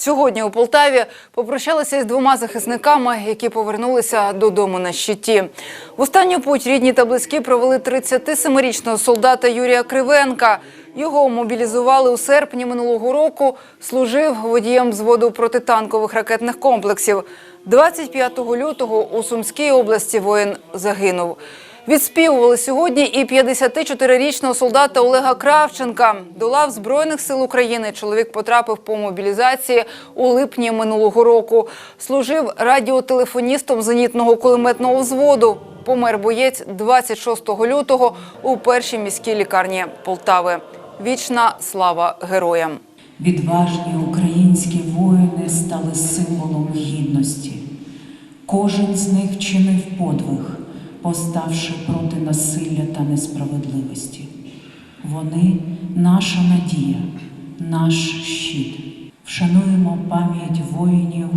Сьогодні у Полтаві попрощалися із двома захисниками, які повернулися додому на щиті. В останню путь рідні та близькі провели 37-річного солдата Юрія Кривенка. Його мобілізували у серпні минулого року. Служив водієм взводу протитанкових ракетних комплексів. 25 лютого у Сумській області воїн загинув. Відспівували сьогодні і 54-річного солдата Олега Кравченка. До лав Збройних сил України чоловік потрапив по мобілізації у липні минулого року. Служив радіотелефоністом зенітного кулеметного взводу. Помер боєць 26 лютого у першій міській лікарні Полтави. Вічна слава героям! Відважні українські воїни стали символом гідності. Кожен з них чинив подвиг, поставши проти насилля та несправедливості. Вони наша надія, наш щит. Вшануємо пам'ять воїнів